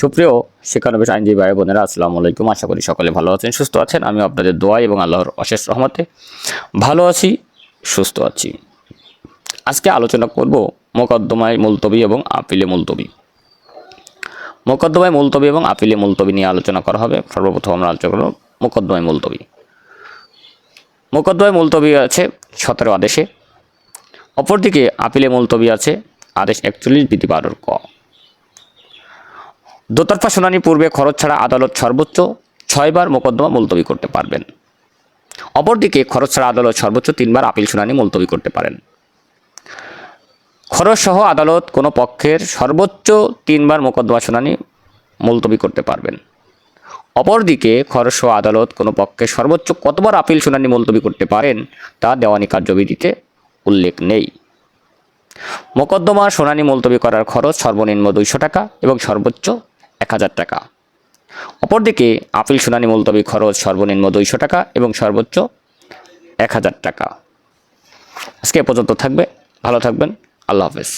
সুপ্রিয় শিক্ষানবিশ আইনজীবী ভাই বোনেরা, আসসালামু আলাইকুম। আশা করি সকলে ভালো আছেন, সুস্থ আছেন। আমি আপনাদের দোয়া এবং আল্লাহর অশেষ রহমতে ভালো আছি, সুস্থ আছি। আজকে আলোচনা করব মোকদ্দমায় মুলতবি এবং আপিলে মুলতবি। মোকদ্দমায় মুলতবি এবং আপিলে মুলতবি নিয়ে আলোচনা করা হবে। সর্বপ্রথম আমরা আলোচনা করব মোকদ্দমায় মুলতবি। মোকদ্দমায় মুলতবি আছে সতেরো আদেশে। অপরদিকে আপিলে মুলতবি আছে আদেশ একচল্লিশ বিধি বারোর ক। দোতরফা শুনানি পূর্বে খরচ ছাড়া আদালত সর্বোচ্চ ছয়বার মোকদ্দমা মুলতবি করতে পারবেন। অপরদিকে খরচ ছাড়া আদালত সর্বোচ্চ তিনবার আপিল শুনানি মুলতবি করতে পারেন। খরচ সহ আদালত কোনো পক্ষের সর্বোচ্চ তিনবার মোকদ্দমা শুনানি মুলতবি করতে পারবেন। অপরদিকে খরচ সহ আদালত কোনো পক্ষের সর্বোচ্চ কতবার আপিল শুনানি মুলতবি করতে পারেন তা দেওয়ানি কার্যবিধিতে উল্লেখ নেই। মোকদ্দমা শুনানি মুলতবি করার খরচ সর্বনিম্ন দুইশো টাকা এবং সর্বোচ্চ এক হাজার টাকা। অপরদিকে আপিল শুনানি মুলতবি খরচ সর্বনিম্ন দুইশো টাকা এবং সর্বোচ্চ এক হাজার টাকা। আজকে পর্যন্ত থাকবে। ভালো থাকবেন। আল্লাহ হাফেজ।